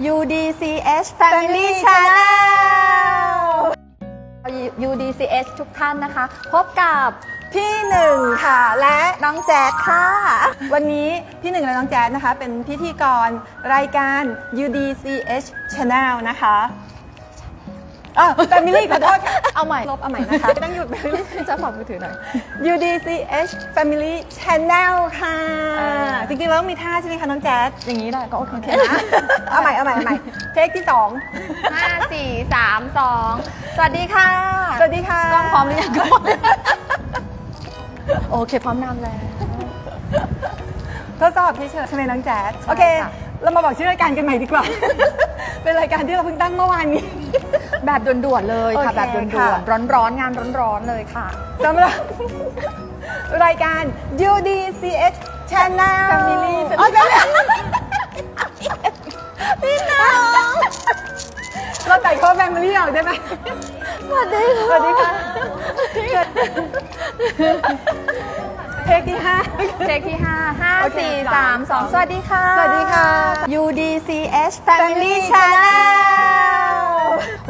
UDCH Family Channel UDCH ทุกท่านนะคะ พบกับพี่หนึ่งค่ะ และน้องแจ๊ดค่ะ วันนี้พี่หนึ่งและน้องแจ๊ดนะคะ เป็นพิธีกรรายการ UDCH Channel นะคะ อะ Family ขอโทษค่ะเอาใหม่ ลบเอาใหม่นะคะต้องหยุดไปจะฝากมือถือหน่อย UDCH Family Channel ค่ะเออจริงๆแล้วมีท่าใช่ไหมคะน้องแจ๊ดอย่างนี้ได้ก็โอเคโอเคนะ เอาใหม่เอาใหม่เอาใหม่เทคที่สองห้าสี่สามสองสวัสดีค่ะสวัสดีค่ะกล้องพร้อมหรือยังกล้องโอเคพร้อมนำแล้ว ทดสอบเฉยๆใช่ไหมน้องแจ๊ดโอเค ค่ะ เรามาบอกชื่อรายการกันใหม่ดีกว่า เป็นรายการที่เราเพิ่งตั้งเมื่อวานนี้ แบบด่วนๆเลยค่ะ โอเคแบบด่ค่ะ วนๆร้อนๆงานร้อนๆเลยค่ะ สำหรับรายการ UDCH Channel Family อ๋อ Family พี่น้องเราตัดข้อ Family ออกได้ไหมสวัสดีสวัสดีค่ะ เทคที่ห้าเทคที่5 5โอเค4 3 2 สวัสดีค่ะ สวัสดีค่ะ UDCH Family Family Channel Channel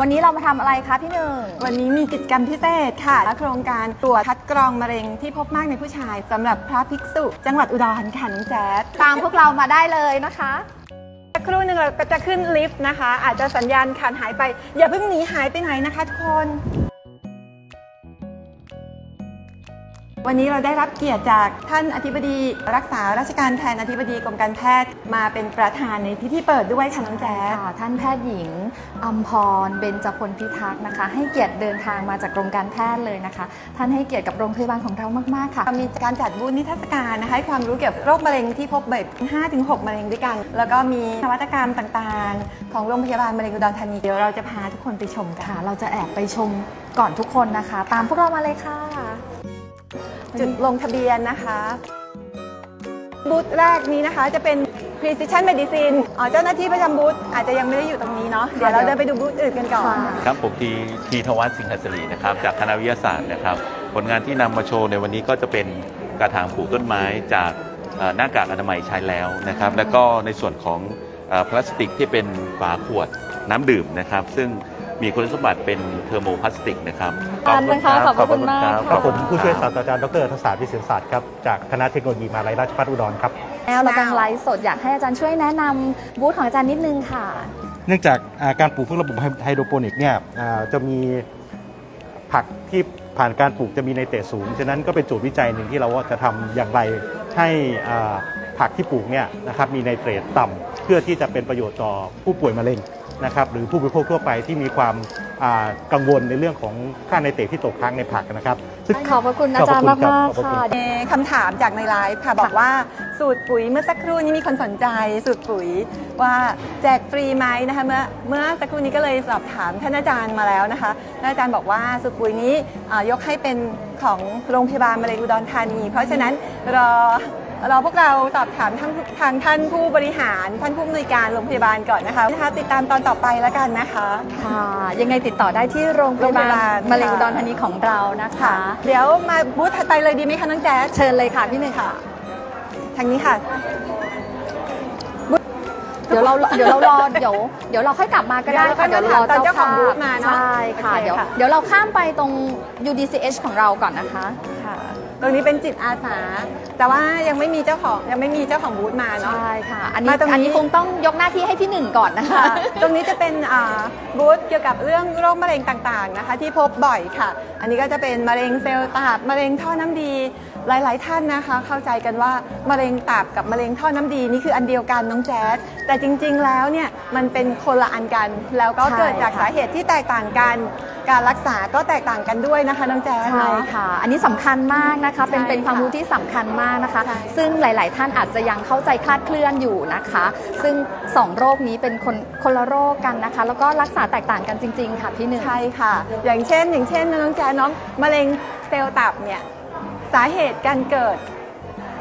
วันนี้เรามาทำอะไรคะพี่หนึ่ง วันนี้มีกิจกรรมพิเศษค่ะและโครงการตรวจคัดกรองมะเร็งที่พบมากในผู้ชายสำหรับพระภิกษุ จังหวัดอุดรค่ะน้องแจ๊ดตามพวกเรามาได้เลยนะคะ สักครู่หนึ่งเราก็จะขึ้นลิฟต์นะคะ อาจจะสัญญาณขาดหายไป อย่าเพิ่งหนีหายไปไหนนะคะทุกคน วันนี้เราได้รับเกียรติจากท่านอธิบดีรักษาราชการแทนอธิบดีกรมการแพทย์มาเป็นประธานในพิธีเปิดด้วยค่ะน้องแจ๊ดค่ะท่านแพทย์หญิงอัมพรเบญจพลพิทักษ์นะคะ ให้เกียรติเดินทางมาจากกรมการแพทย์เลยนะคะ ท่านให้เกียรติกับโรงพยาบาลของเรามากๆค่ะ มีการจัดบูธนิทรรศการนะคะให้ความรู้เกี่ยวกับโรคมะเร็งที่พบบ่อย5-6 มะเร็งด้วยกัน แล้วก็มีนวัตกรรมต่างๆ ของโรงพยาบาลมะเร็งอุดรธานีเดี๋ยวเราจะพาทุกคนไปชมกันค่ะ เราจะแอบไปชมก่อนทุกคนนะคะ ตามพวกเรามาเลยค่ะ จุดลงทะเบียนนะคะบูธแรกนี้นะคะจะเป็น precision medicine อ๋อเจ้าหน้าที่ประจำบูธอาจจะยังไม่ได้อยู่ตรงนี้เนาะเดี๋ยวเราเดินไปดูบูธอื่นกันก่อนค่ะครับผมทีทีทวัฒน์สิงหศรีนะครับจากคณะวิทยาศาสตร์นะครับ ผลงานที่นำมาโชว์ในวันนี้ก็จะเป็นกระถางปลูกต้นไม้จากเอ่อหน้ากากอนามัยใช้แล้วนะครับ แล้วก็ในส่วนของเอ่อพลาสติกที่เป็นฝาขวดน้ำดื่มนะครับ ซึ่ง มีคุณสมบัติเป็นเทอร์โมพลาสติกนะครับขอบคุณครับขอบคุณมากรับครับผมค่ะผู้ช่วยศาสตราจารย์ดรทัศน์วิเศษศาสตร์ครับจากคณะเทคโนโลยีมหาลัยราชภัฏอุดรครับ แล้วเรากำลังไลฟ์สดอยากให้อาจารย์ช่วยแนะนำบูธของอาจารย์นิดนึงค่ะ เนื่องจากอ่าการปลูกพืชระบบไฮโดรโปนิกเนี่ยอ่าจะมีผักที่ผ่านการปลูกจะมีในเตสูง ฉะนั้นก็เป็นโจทย์วิจัยหนึ่งที่เราว่าจะทำอย่างไรให้อ่าผักที่ปลูกเนี่ยนะครับมีไนเตรตต่ำเพื่อที่จะเป็นประโยชน์ต่อผู้ป่วยมะเร็ง นะครับหรือผู้บริโภคทั่วไปที่มีความอ่ากังวลในเรื่องของค่าไนเตรตที่ตกค้างในผักนะครับซึ่งขอบพระคุณอาจารย์ขอบพระคุณมากครับๆค่ะมีคำถามจากในไลฟ์ค่ะบอกว่าสูตรปุ๋ยเมื่อสักครู่นี้มีคนสนใจสูตรปุ๋ยว่าแจกฟรีไหมนะคะเมื่อเมื่อสักครู่นี้ก็เลยสอบถามท่านอาจารย์มาแล้วนะคะท่านอาจารย์บอกว่าสูตรปุ๋ยนี้อ่ายกให้เป็นของโรงพยาบาลมะเร็งอุดรธานี เพราะฉะนั้นรอ รอพวกเราสอบถามทางทางท่านผู้บริหารท่านผู้อำนวยการโรงพยาบาลก่อนนะคะนะคะ ติดตามตอนต่อไปแล้วกันนะคะ ค่ะยังไงติดต่อได้ที่โรงพยาบาลโรงพยาบาลมะเร็งอุดรธานีของเรานะคะ เดี๋ยวมาบูธถัดไปเลยดีไหมคะน้องแจ๊สเชิญเลยค่ะพี่หนึ่งค่ะ ทางนี้ค่ะ เดี๋ยวเราเดี๋ยวเรารอเดี๋ยวเดี๋ยวเราค่อยกลับมาก็ได้ค่ะเดี๋เดี๋ยยววเราเราค่อยมาถามตอนเจ้าของบูธมาเนอะใช่ค่ะโอเคเดี๋ยวค่ะ เดี๋ยวเราข้ามไปตรง UDCH ของเราก่อนนะคะค่ะ ตรงนี้เป็นจิตอาสา แต่ว่ายังไม่มีเจ้าของยังไม่มีเจ้าของบูธมาเนาะ ใช่ค่ะ อันนี้มาตรงนี้ อันนี้คงต้องยกหน้าที่ให้พี่หนึ่งก่อนนะคะ ค่ะตรงนี้จะเป็นอ่าบูธเกี่ยวกับเรื่องโรคมะเร็งต่างๆนะคะ ที่พบบ่อยค่ะ อันนี้ก็จะเป็นมะเร็งเซลล์ตับมะเร็งท่อน้ำดี หลายๆท่านนะคะ เข้าใจกันว่ามะเร็งตับกับมะเร็งท่อน้ำดีนี่คืออันเดียวกันน้องแจ๊สแต่จริงๆแล้วเนี่ยมันเป็นคนละอันกัน แล้วก็เกิดจากใช่ค่ะสาเหตุที่แตกต่างกัน การรักษาก็แตกต่างกันด้วยนะคะน้องแจ๊สใช่เนาะ ค่ะ อันนี้สำคัญมากนะคะ เป็นใช่เป็นความค่ะรู้ที่สำคัญมากนะคะ ใช่ ซึ่งหลาย ๆ ท่านอาจจะยังเข้าใจคลาดเคลื่อนอยู่นะคะ ซึ่งสองโรคนี้เป็นคนคนละโรคกันนะคะ แล้วก็รักษาแตกต่างกันจริง ๆ ค่ะพี่หนึ่ง ใช่ค่ะ อย่างเช่น อย่างเช่นน้องแจ๊น้องมะเร็งเซลล์ตับเนี่ยสาเหตุการเกิด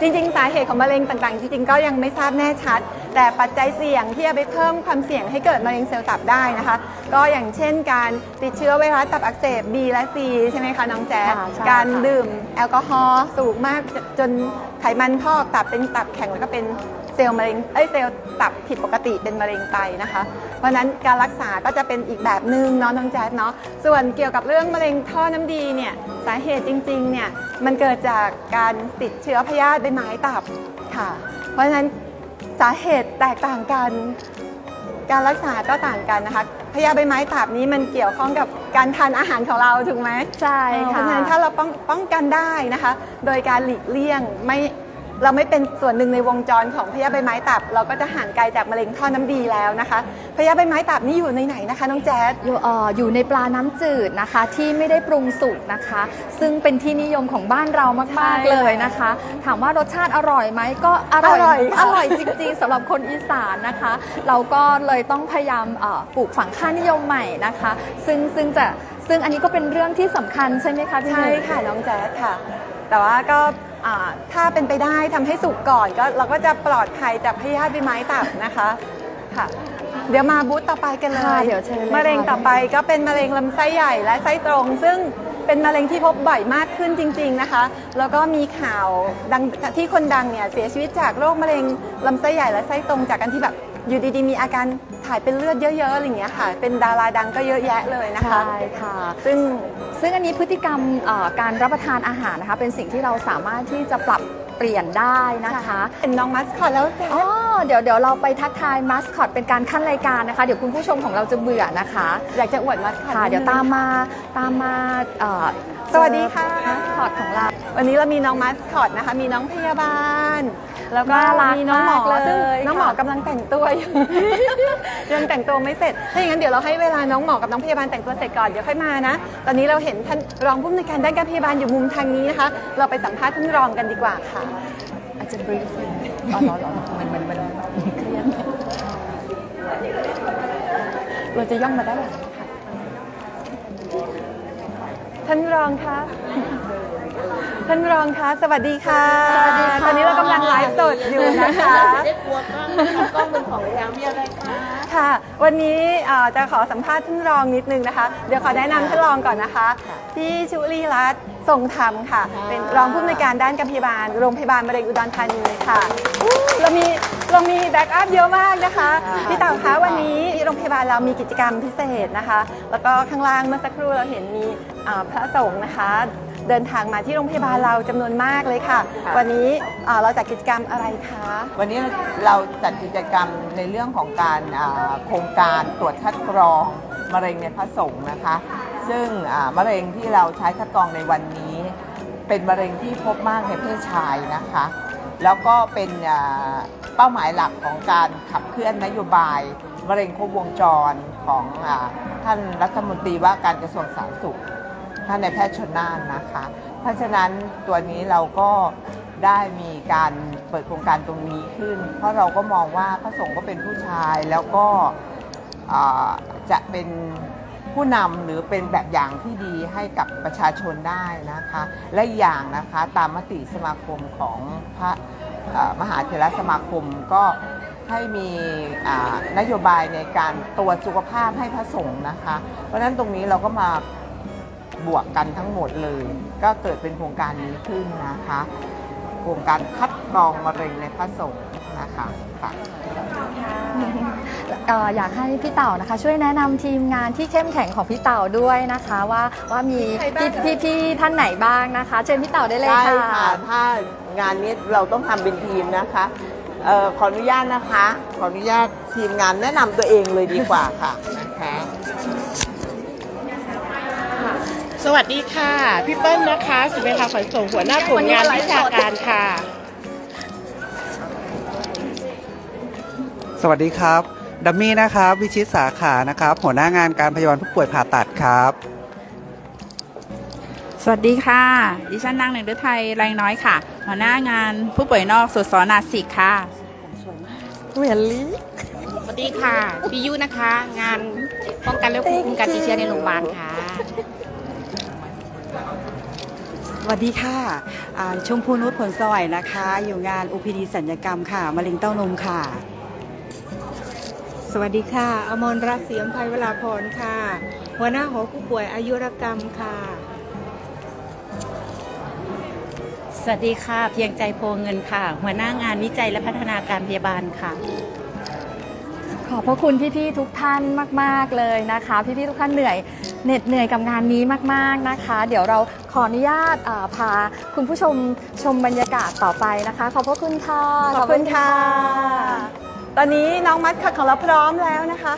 จริงๆ สาเหตุของมะเร็งต่างๆ จริงๆ ก็ยังไม่ทราบแน่ชัด แต่ปัจจัยเสี่ยงที่จะไปเพิ่มความเสี่ยงให้เกิดมะเร็งเซลล์ตับได้นะคะ ก็อย่างเช่นการติดเชื้อไวรัสตับอักเสบ B และ C ใช่ไหมคะน้องแจ๊ดค่ะใช่การค่ะ ดื่มแอลกอฮอล์สูงมากจนไขมันพอกตับเป็นตับแข็งแล้วก็เป็น เซลล์มะเร็งเอ้ยเซลล์ตับผิดปกติเป็นมะเร็งไตนะคะ เพราะฉะนั้นการรักษาก็จะเป็นอีกแบบหนึ่งเนาะน้องแจ๊ดเนาะส่วนเกี่ยวกับเรื่องมะเร็งท่อน้ำดีเนี่ยสาเหตุจริงๆเนี่ยมันเกิดจากการติดเชื้อพยาธิใบไม้ตับค่ะ เพราะฉะนั้นสาเหตุแตกต่างกันการรักษาก็ต่างกันนะคะพยาธิใบไม้ตับนี้มันเกี่ยวข้องกับการทานอาหารของเราถูกไหมใช่เพค่ะราะฉะนั้นถ้าเราป้องป้องกันได้นะคะ โดยการหลีกเลี่ยงไม่ เราไม่เป็นส่วนหนึ่งในวงจรของพยาธิใบไม้ตับ เราก็จะห่างไกลจากมะเร็งท่อน้ำดีแล้วนะคะพยาธิใบไม้ตับนี่อยู่ในไหนนะคะน้องแจ๊ดอยู่เอ่ออยู่ในปลาน้ำจืดนะคะ ที่ไม่ได้ปรุงสุกนะคะ ซึ่งเป็นที่นิยมของบ้านเรามากใช่ๆเลยนะคะ ถามว่ารสชาติอร่อยไหมก็อร่อยอร่อยค่ะอร่อยจริง ๆสำหรับคนอีสานนะคะ เราก็เลยต้องพยายามเอ่อปลูกฝังค่านิยมใหม่นะคะ ซึ่งซึ่งจะซึ่งอันนี้ก็เป็นเรื่องที่สำคัญใช่ไหมคะพี่หใช่นึ่งค่ะน้องแจ๊ดค่ะ แต่ว่าก็ อ่าถ้าเป็นไปได้ทำให้สุกก่อนก็เราก็จะปลอดภัยจากพยาธิใบไม้ตับนะคะค่ะ เดี๋ยวมาบูธต่อไปกันเลค่ะยเดี๋ยวเชิญเลยมะเร็งค่ะ ต่อไปก็เป็นมะเร็งลำไส้ใหญ่และไส้ตรง ซึ่งเป็นมะเร็งที่พบบ่อยมากขึ้นจริง ๆนะคะ แล้วก็มีข่าวดังที่คนดังเนี่ยเสียชีวิตจากโรคมะเร็งลำไส้ใหญ่และไส้ตรงจากการที่แบบอยู่ดีๆ มีอาการ ถ่ายเป็นเลือดเยอะๆอะไรอย่างเงี้ยค่ะ เป็นดาราดังก็เยอะแยะเลยนะคะ ใช่ค่ะ ซึ่งซึ่งอันนี้พฤติกรรมเอ่อการรับประทานอาหารนะคะ เป็นสิ่งที่เราสามารถที่จะปรับเปลี่ยนได้นะคะเป็นน้องมัสคอตแล้วจ้ะ อ๋อเดี๋ยวเดี๋ยวเราไปทักทายมัสคอตเป็นการขั้นรายการนะคะ เดี๋ยวคุณผู้ชมของเราจะเบื่อนะคะ อยากจะอวดมัสคอตค่ะ นิเดี๋ยวนึงตามมาตามมาเอ่อสวัสดีค่ะ มัสคอตของเรา วันนี้เรามีน้องมัสคอตนะคะ มีน้องพยาบาล แล้วก็น่ารักมีน้องหมอมากเลยซึ่งน้องหมอค่ะกำลังแต่งตัวอยู่ ยังแต่งตัวไม่เสร็จ ถ้าอย่างนั้นเดี๋ยวเราให้เวลาน้องหมอกับน้องพยาบาลแต่งตัวเสร็จก่อนเดี๋ยวค่อยมานะ ตอนนี้เราเห็นท่านรองผู้อำนวยการด้านการพยาบาลอยู่มุมทางนี้นะคะ เราไปสัมภาษณ์ท่านรองกันดีกว่าค่ะ อาจจะบรีฟอ๋อเหรอเหรอมันมันมันเครียดเราจะย่องมาได้านหลังค่ะท่านรองคะ ท่านรองคะสวัสดีค่ะ สวัสดีค่ะ ตอนนี้เรากำลังไลฟ์สดอยู่นะคะเด็กกลัวกล้องนะคะกล้องเป็นของยางมีอะไรคะค่ะ วันนี้เอ่อจะขอสัมภาษณ์ท่านรองนิดนึงนะคะ เดี๋ยวขอแนะนำท่านรองก่อนนะคะ พี่ชุลีรัตน์ทรงธรรมค่ะ เป็นรองผู้อำนวยการด้านการพยาบาล โรงพยาบาลมะเร็งอุดรธานีค่ะอู้เรามีเรามีแบ็กอัพเยอะมากนะคะ พี่เต่าคะวันนี้โรงพยาบาลเรามีกิจกรรมพิเศษนะคะ แล้วก็ข้างล่างเมื่อสักครู่เราเห็นมีเอ่อพระสงฆ์นะคะ เดินทางมาที่โรงพยาบาลเราจำนวนมากเลยค่ะ วันนี้เอ่อเราจัดกิจกรรมอะไรคะ วันนี้เราจัดกิจกรรมในเรื่องของการอ่าโครงการตรวจคัดกรองมะเร็งในพระสงฆ์นะคะ ซึ่งอ่ามะเร็งที่เราใช้คัดกรองในวันนี้ เป็นมะเร็งที่พบมากในเพศชายนะคะ แล้วก็เป็นอ่าเป้าหมายหลักของการขับเคลื่อนนโยบาย มะเร็งครบวงจรของอาท่านรัฐมนตรีว่าการกระทรวงสาธารณสุข ท่านในายแพทย์ชนน่านนะคะ เพราะฉะนั้นตัวนี้เราก็ได้มีการเปิดโครงการตรงนี้ขึ้น เพราะเราก็มองว่าพระสงฆ์ก็เป็นผู้ชายแล้วก็จะเป็นผู้นำหรือเป็นแบบอย่างที่ดีให้กับประชาชนได้นะคะ และอย่างนะคะตามมติสมาคมของพระมหาเถรสมาคมก็ให้มีนโยบายในการตรวจสุขภาพให้พระสงฆ์นะคะ เพราะฉะนั้นตรงนี้เราก็มา บวกกันทั้งหมดเลย ก็เกิดเป็นโครงการนี้ขึ้นนะคะ โครงการคัดกรองมะเร็งในพระสงฆ์นะคะค่ะเอ่ออยากให้พี่เต่านะคะ ช่วยแนะนำทีมงานที่เข้มแข็งของพี่เต่าด้วยนะคะว่าว่ามีใครบ้างพี่พี่พี่ท่านไหนบ้างนะคะ เชิญพี่เต่าได้เลยได้ค่ะค่ะถ้างานนี้เราต้องทำเป็นทีมนะคะเออขออนุญาตนะคะ ขออนุญาตทีมงานแนะนำตัวเองเลยดีกว่าค่ะนะคะ สวัสดีค่ะ พี่เปิ้ลนะคะสุเมธาขนส่งหัวหน้ากลุ่มงานวิชาการค่ะ สวัสดีครับ ดัมมี่นะครับ วิชิตสาขานะครับ หัวหน้างานการพยาบาลผู้ป่วยผ่าตัดครับ สวัสดีค่ะ ดิฉันนางหนึ่งฤทัยแรงน้อยค่ะ หัวหน้างานผู้ป่วยนอกสุดสอนาสิกค่ะเหวียนลีสวัสดีค่ะ พี่ยุนะคะ งานป้องกันและควบคุมการติดเชื้อในโรงพยาบาลค่ะ สวัสดีค่ะอ่าชมพูนุชผลสวัยนะคะ อยู่งาน OPD สัญญกรรมค่ะมะเร็งเต้านมค่ะ สวัสดีค่ะ อมรรัตน์เสียมภัยวราพรค่ะ หัวหน้าหอผู้ป่วยอายุรกรรมค่ะสสวัสดีค่ะ เพียงใจโพเงินค่ะ หัวหน้างานวิจัยและพัฒนาการพยาบาลค่ะ ขอบพระคุณพี่ๆทุกท่านมาก ๆเลยนะคะ พี่ๆทุกท่านเหนื่อย เหน็ดเหนื่อยกับงานนี้มากๆนะคะ เดี๋ยวเราขออนุญาตอ่าพาคุณผู้ชมชมบรรยากาศต่อไปนะคะ ขอบพระคุณค่ะ ขอบคุณค่ะ ตอนนี้น้องมัสคอตของเราพร้อมแล้วนะคะ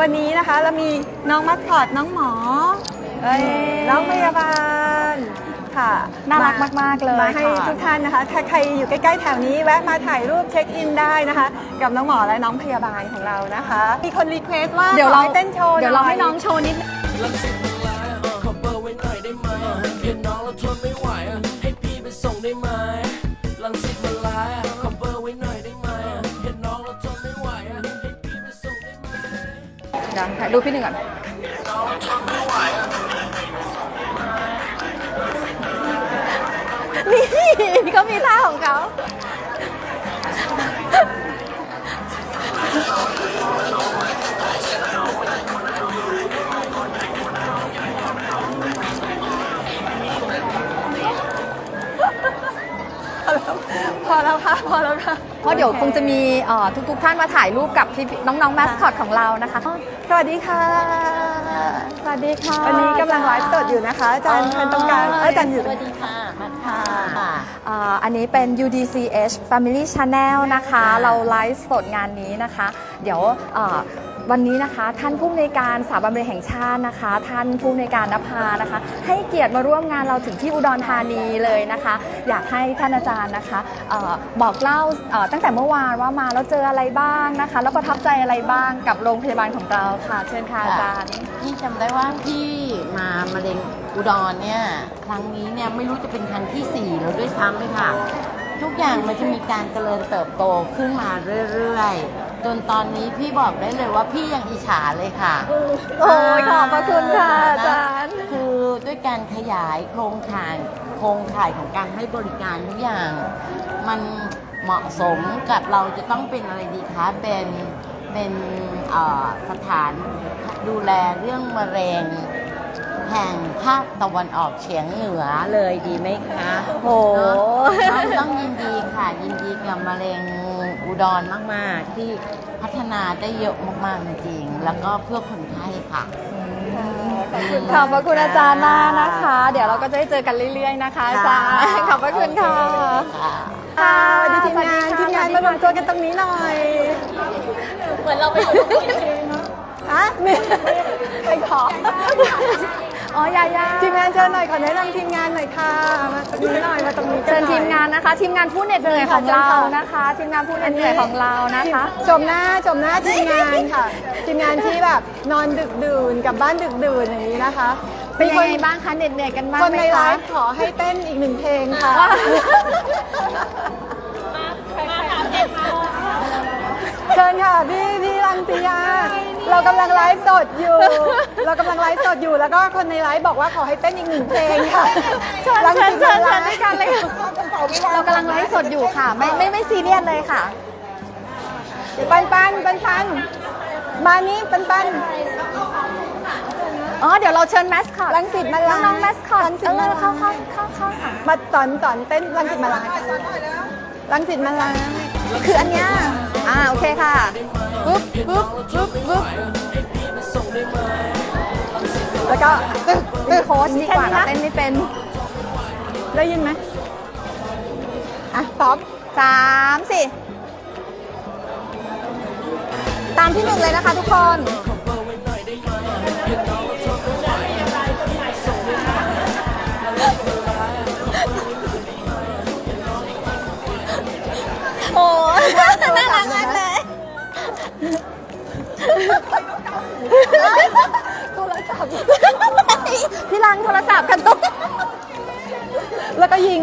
วันนี้นะคะเรามีน้องมัสคอตน้องหมอเอ้ยน้องพยาบาลค่ะน่ารักมาก ๆ เลยมาให้ค่ะทุกท่านนะคะ ถ้าใครอยู่ใกล้ ๆ แถวนี้แวะมาถ่ายรูปเช็คอินได้นะคะ กับน้องหมอและน้องพยาบาลของเรานะคะ มีคนรีเควสว่าเดี๋ยวขเราอให้เต้นโชว์เดี๋ยวเราน่อให้น้องโชว์นิดนึง ลังสิตมันร้ายอะขอเบอร์ไว้หน่อยได้ไหมอะเห็นน้องแล้วทนไม่ไหวให้พี่ไปส่งได้ไหมลังสิตมันร้ายอะขอเบอร์ไว้หน่อยได้ไหมอะเห็นน้องแล้วทนไม่ไหวให้พี่ไปส่งได้ไหมดี๋ยวถ่ายรูปพี่หนึ่งก่อนนี่เขามีท่าของเขา พอแล้วค่ะพอแล้วค่ะเพราะเดี๋ยวคงจะมีเอ่อทุกๆท่านมาถ่ายรูปกับพี่น้องๆแมสคอตของเรานะคะสวัสดีค่ะ สวัสดีค่ะวันนี้กำลังไลฟ์สดอยู่นะคะอาจารย์เชิญตรงกลางเอ้ยอาจารย์อยู่ สวัสดีค่ะ มาค่ะอ่าอันนี้เป็น UDCH Family Channel นะคะ เราไลฟ์สดงานนี้นะคะ เดี๋ยวเอ่อ วันนี้นะคะท่านผู้อำนวยการสถาบันบริหารแห่งชาตินะคะ ท่านผู้อำนวยการนภานะคะ ให้เกียรติมาร่วมงานเราถึงที่อุดรธานีเลยนะคะ อยากให้ท่านอาจารย์นะคะเออบอกเล่าเอ่อตั้งแต่เมื่อวานว่ามาแล้วเจออะไรบ้างนะคะ แล้วประทับใจอะไรบ้างกับโรงพยาบาลของเราค่ะ เชิญค่ะอาจารย์พี่จำได้ว่าพี่มามะเร็งอุดรเนี่ยครั้งนี้เนี่ยไม่รู้จะเป็นครั้งที่4แล้วด้วยซ้ำเลยค่ะ ทุกอย่างมันจะมีการเจริญเติบโตขึ้นมาเรื่อยๆ จนตอนนี้พี่บอกได้เลยว่าพี่ยังอิจฉาเลยค่ะโอ้ยขอบพระคุณค่ะอาจารย์ คือด้วยการขยายโครงข่ายโครงข่ายของการให้บริการทุกอย่าง มันเหมาะสมกับเราจะต้องเป็นอะไรดีคะเป็นเป็นเอ่อสถานดูแลเรื่องมะเร็งแห่งภาคตะวันออกเฉียงเหนือเลยดีไหมคะโอ้เนอะ ต้องต้องยินดีค่ะ ยินดีกับมะเร็งอุดรมาก ๆ ที่พัฒนาได้เยอะมาก ๆ จริงๆแล้วก็เพื่อคนไข้ค่ะ ขอบพระคุณอาจารย์มากนะคะ เดี๋ยวเราก็จะได้เจอกันเรื่อย ๆ นะคะอาจารย์ขอบพระคุณค่ะค่ะค่ะสวัสดีทีมงานทีมงานมารวมตัวกันตรงนี้หน่อย เหมือนเราไปอยู่ตรงนี้อะไม่ไปขอ อ๋อยายาทีมงานเชิญหน่อยขอแนะนำทีมงานหน่อยค่ะ มาตรงนี้หน่อยมาตรงนี้กัเชิญหอย ทีมงานนะคะ ทีมงานผู้เหน็ดเหนื่อยของเรานะคะ ทีมงานผู้เหน็ดเหนื่อยของเรานะคะ ชมหน้าชมหน้าทีมงานค่ะ ทีมงานที่แบบนอนดึกดื่นกลับบ้านดึกดื่นอย่างนี้นะคะเป็นยังคไงบ้างคะเหน็ดเหนื่อยกันบ้างคนไหมในไลคะ ฟ์ขอให้เต้นอีกหนึ่งเพลงค่ะ ว้าว เชิญค่ะพี่พี่รันติยา เรากำลังไลฟ์สดอยู่ เรากำลังไลฟ์สดอยู่ แล้วก็คนในไลฟ์บอกว่าขอให้เต้นอีกหนึ่งเพลงค่ะเชิญรังเชิญสิตเชิญมาเชิญด้วยกันเลยค่ะเรากำลังไลฟ์สดอยู่ค่ะ ไม่ไม่ไม่ซีเรียสเลยค่ะ ปันปันปันปันมานี่ปันปันอ๋อเดี๋ยวเราเชิญแมสคอตรังสิตมาลาน้องๆแมสคอตรังสิตเอมาอลาเข้าเข้าเข้าเข้าค่ะมาสอนสอนเต้นรังสิตมาลารังสิตมาลาคืออันเนี้ย อ่าโอเคค่ะปึ๊บปึ๊บปึ๊บปึ๊บแล้วก็ตึ๊กเป็นโค้ชดีกว่าแค่เรานี้นะเต้นไม่เป็น ได้ยินไหมอะต๊อปสามสี่ตามที่หนึ่งเลยนะคะทุกคน รักมากเลยโทรศัพท์พี่รังโทรศัพท์กันตุ้แล้วก็ยิง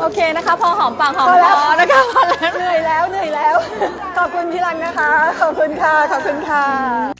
โอเคนะคะ พอหอมปากหอมพอคแล้วอนะคะพอแล้ว เหนื่อยแล้วเหนื่อยแล้ว ขอบคุณพี่รันนะคะ ขอบคุณค่ะ ขอบคุณค่ะ